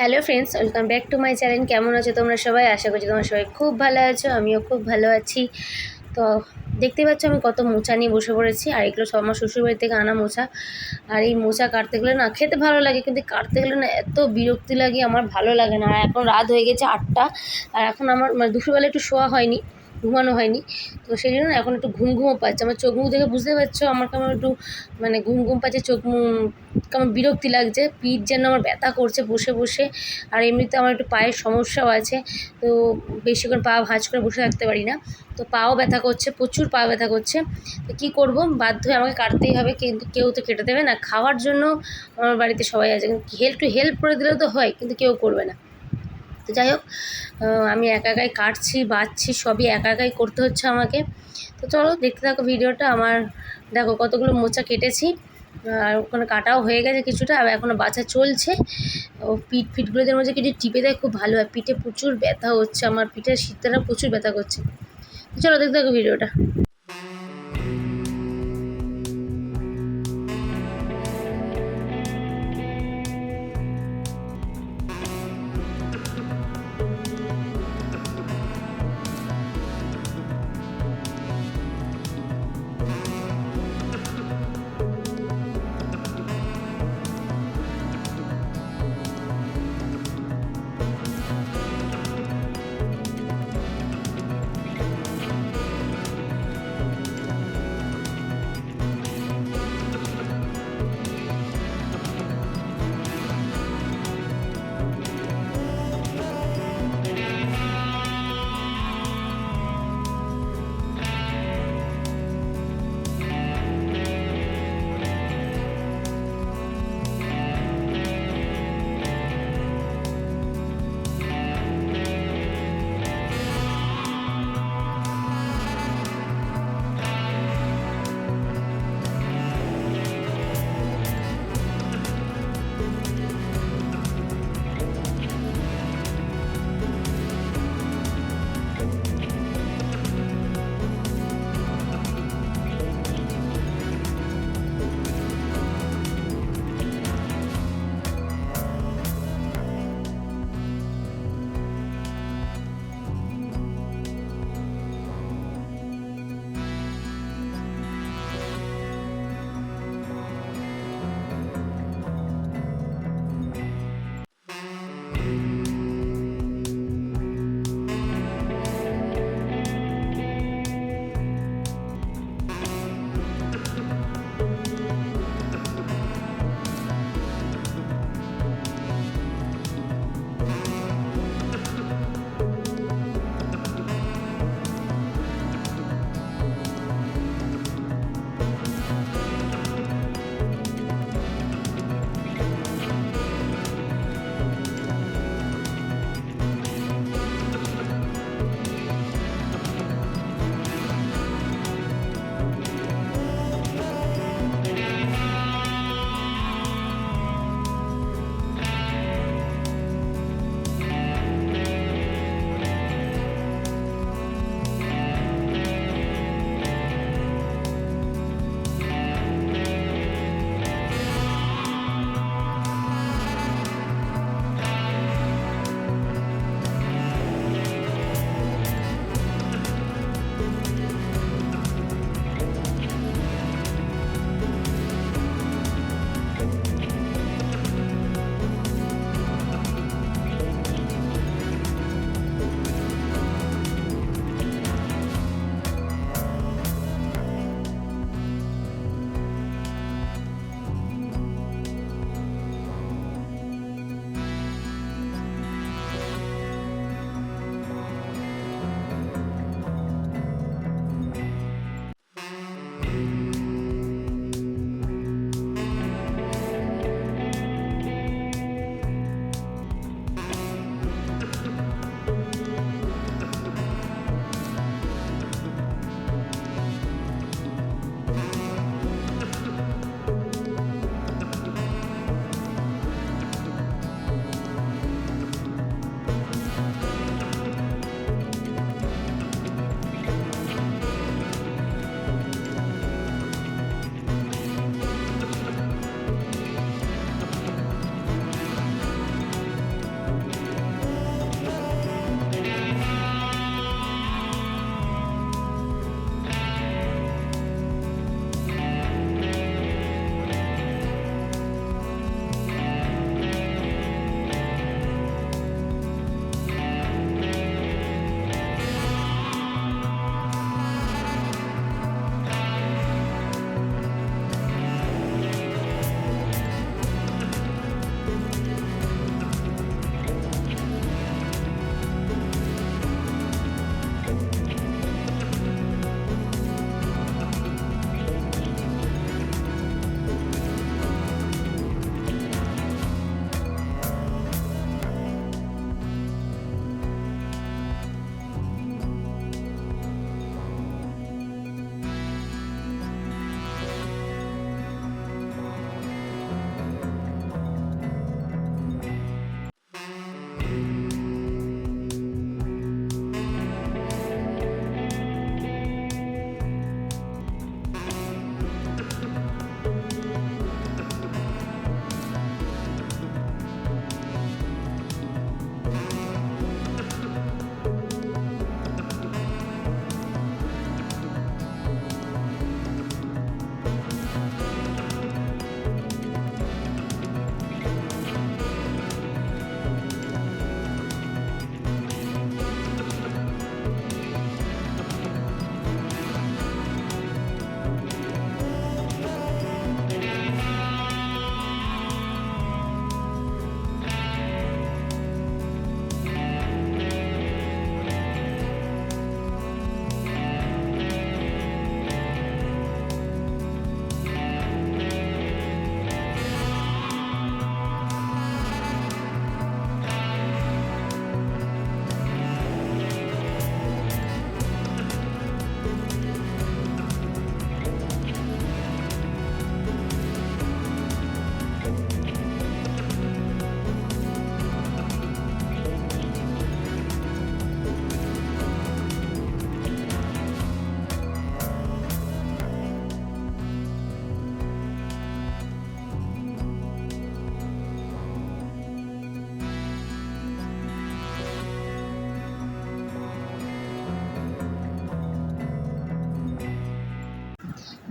Hello friends, welcome back to my channel. কেমন আছো তোমরা সবাই? আশা করছি তোমরা সবাই খুব ভালো আছো, আমিও খুব ভালো আছি। তো দেখতে পাচ্ছ আমি কত মোচা নিয়ে বসে পড়েছি, আর এগুলো সব আমার শ্বশুরবাড়ি থেকে আনা মোচা। আর এই মোচা কাটতে গেলে না, খেতে ভালো লাগে, কিন্তু কাটতে গেলে না এত বিরক্তি লাগে, আমার ভালো লাগে না। আর এখন রাত হয়ে গেছে আটটা, আর এখন আমার মানে দুপুরবেলা একটু শোয়া হয়নি। ঘুমানো হয়নি। তো সেই জন্য এখন একটু ঘুম ঘুমও পাচ্ছে। আমার চোখ মুখ দেখে বুঝতে পারছ, আমার কেমন একটু মানে ঘুম ঘুম পাচ্ছে, চোখ কেমন বিরক্তি লাগছে। পিঠ যেন আমার ব্যথা করছে বসে বসে, আর এমনিতে আমার একটু পায়ের সমস্যাও আছে। তো বেশিক্ষণ পা ভাঁজ করে বসে থাকতে পারি না। তো পাও ব্যথা করছে, প্রচুর পা ব্যথা করছে। তো কী করব? বাধ্য হয়ে আমাকে কাটতেই হবে, কিন্তু কেউ তো কেটে দেবে না। খাওয়ার জন্য আমার বাড়িতে সবাই আছে। কিন্তু হেল্প টু হেল্প করে দিলেও তো হয়, কিন্তু কেউ করবে না। তো যাই হোক আমি একা একাই কাটছি বাছছি সবই একা একাই করতে হচ্ছে আমাকে। তো চলো, দেখতে থাকো ভিডিওটা। আমার, দেখো কতগুলো মোচা কেটেছি। আর ওখানে কাটাও হয়ে গেছে কিছুটা, আর এখনও বাছা চলছে। ও পিঠ ফিটগুলোদের মধ্যে কিছু টিপে দেয় খুব ভালো হয় পিঠে প্রচুর ব্যথা হচ্ছে। আমার পিঠের শীতটা প্রচুর ব্যথা করছে। চলো, দেখতে থাকো ভিডিওটা।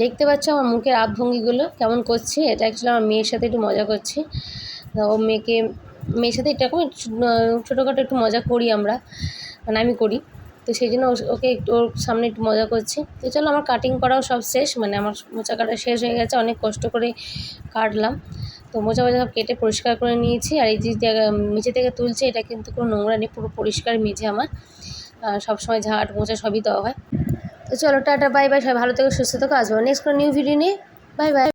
দেখতে পাচ্ছ আমার মুখের আবভঙ্গিগুলো কেমন করছি? এটা অ্যাকচুয়ালি আমার মেয়ের সাথে একটু মজা করছি। ও মেয়েকে, মেয়ের সাথে এরকম ছোটোখাটো একটু মজা করি আমরা। মানে আমি করি। তো সেই জন্য ওকে একটু ওর সামনে একটু মজা করছি। তো চলো আমার কাটিং করাও সব শেষ। মানে আমার মোচা কাটা শেষ হয়ে গেছে। অনেক কষ্ট করে কাটলাম। তো মোচা মোচা সব কেটে পরিষ্কার করে নিয়েছি। আর এই যে জায়গা, মেঝে থেকে তুলছে, এটা কিন্তু কোনো নোংরা নেই। পুরো পরিষ্কার মেঝে আমার। সবসময় ঝাঁট মোচা সবই দেওয়া হয়। তো চলো টাটা, বাই বাই, সবাই ভালো থেকো, সুস্থ থেকো। আসব নেক্সট কোনো নিউ ভিডিও নিয়ে। Bye bye.